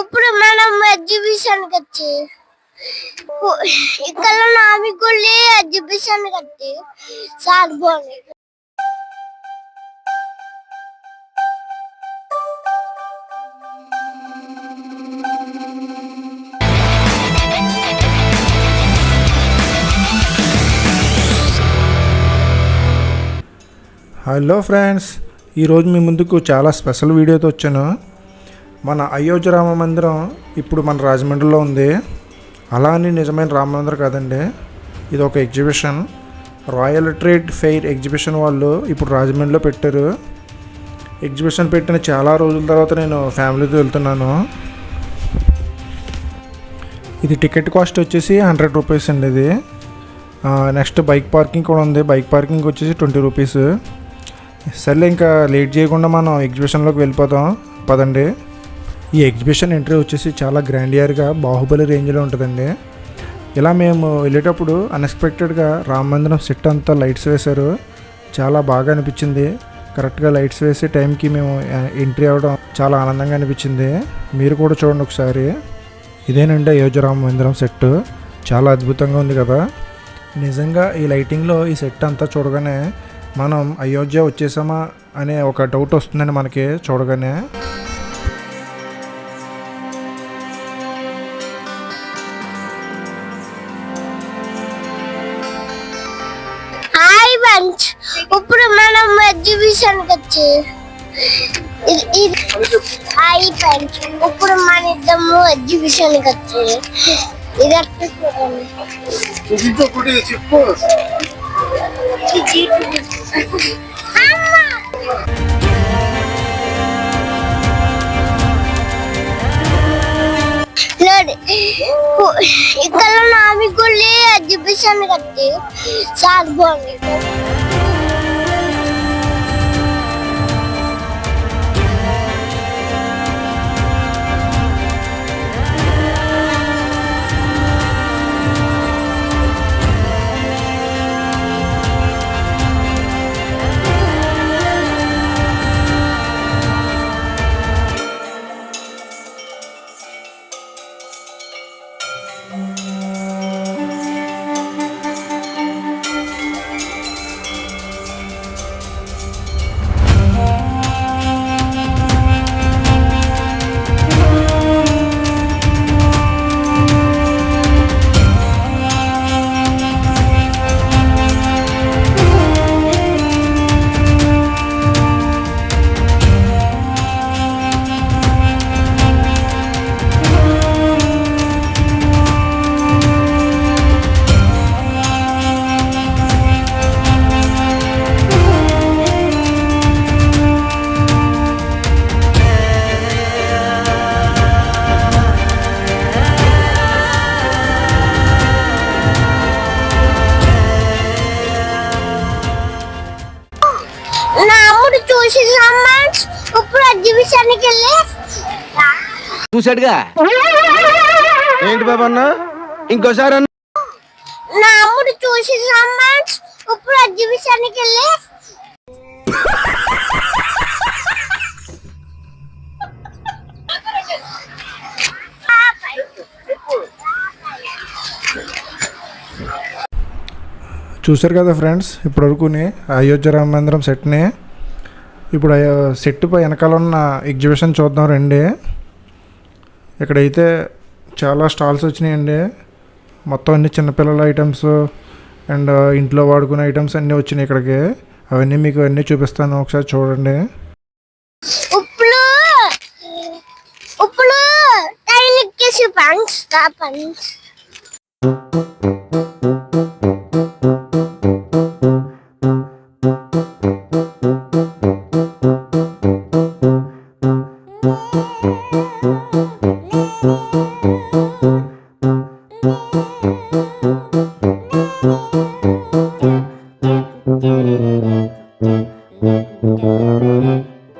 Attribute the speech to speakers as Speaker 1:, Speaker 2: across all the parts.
Speaker 1: ఇప్పుడు మనం ఎగ్జిబిషన్ వచ్చి ఇక్కడ నామి గుళ్ళి ఎగ్జిబిషన్ కట్టి సార్ బాగుంది
Speaker 2: హలో ఫ్రెండ్స్ ఈరోజు మీ ముందుకు చాలా స్పెషల్ వీడియోతో వచ్చాను. మన అయోధ్య రామ మందిరం ఇప్పుడు మన రాజమండ్రిలో ఉంది. అలా అని నిజమైన రామ మందిరం కాదండి. ఇది ఒక exhibition. Royal trade fair exhibition వాళ్ళు ఇప్పుడు రాజమండ్రిలో పెట్టారు. ఎగ్జిబిషన్ పెట్టిన చాలా రోజుల తర్వాత నేను ఫ్యామిలీతో వెళ్తున్నాను. ఇది టికెట్ కాస్ట్ వచ్చేసి హండ్రెడ్ రూపీస్ అండి ఇది. నెక్స్ట్ బైక్ పార్కింగ్ కూడా ఉంది. బైక్ పార్కింగ్ వచ్చేసి ట్వంటీ రూపీస్. సర్లే ఇంకా లేట్ చేయకుండా మనం ఎగ్జిబిషన్లోకి వెళ్ళిపోతాం. పదండి. ఈ ఎగ్జిబిషన్ ఎంట్రీ వచ్చేసి చాలా గ్రాండ్ ఇయర్గా బాహుబలి రేంజ్లో ఉంటుందండి. ఇలా మేము వెళ్ళేటప్పుడు అన్ఎక్స్పెక్టెడ్గా రామ మందిరం సెట్ అంతా లైట్స్ వేశారు. చాలా బాగా అనిపించింది. కరెక్ట్గా లైట్స్ వేసి టైంకి మేము ఎంట్రీ అవ్వడం చాలా ఆనందంగా అనిపించింది. మీరు కూడా చూడండి ఒకసారి. ఇదేనండి అయోధ్య రామ మందిరం సెట్ చాలా అద్భుతంగా ఉంది కదా. నిజంగా ఈ లైటింగ్లో ఈ సెట్ అంతా చూడగానే మనం అయోధ్య వచ్చేసామా అనే ఒక డౌట్ వస్తుందండి మనకి చూడగానే.
Speaker 1: ఎగ్జిబిషన్ వచ్చి హాయ్ బంచ్ ఇప్పుడు మన ఇద్దము ఎగ్జిబిషన్ వచ్చి ఇది అట్లా చూడండి
Speaker 3: Dito ko din si Boss.
Speaker 1: అమ్మా! ನೋಡಿ ఇక్కడ నామి గుళ్ళి ఎగ్జిబిషన్ కట్టి సార్ బాగుంది
Speaker 4: చూసాడుగా
Speaker 3: ఏంటి బాబా అన్న ఇంకోసారి అన్న.
Speaker 1: నా అమ్ముడు చూసి రమ్మన్స్ ఇప్పుడు ఎగ్జిబిషన్కి వెళ్ళి.
Speaker 2: చూశారు కదా ఫ్రెండ్స్ ఇప్పటివరకుని అయోధ్య రామ మందిరం సెట్ని. ఇప్పుడు సెట్ పై వెనకాల ఉన్న ఎగ్జిబిషన్ చూద్దాం రండి. ఇక్కడైతే చాలా స్టాల్స్ వచ్చినాయండి మొత్తం అన్ని చిన్నపిల్లల ఐటమ్స్ అండ్ ఇంట్లో వాడుకునే ఐటమ్స్ అన్నీ వచ్చినాయి ఇక్కడికి. అవన్నీ మీకు అన్నీ చూపిస్తాను ఒకసారి చూడండి.
Speaker 1: ఉప్పులు! ఉప్పులు!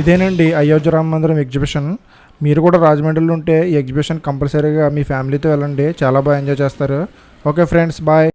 Speaker 2: ఇదేనండి అయోధ్య రామ మందిరం ఎగ్జిబిషన్. మీరు కూడా రాజమండ్రిలో ఉంటే ఈ ఎగ్జిబిషన్ కంపల్సరీగా మీ ఫ్యామిలీతో వెళ్ళండి. చాలా బాగా ఎంజాయ్ చేస్తారు. Okay friends bye.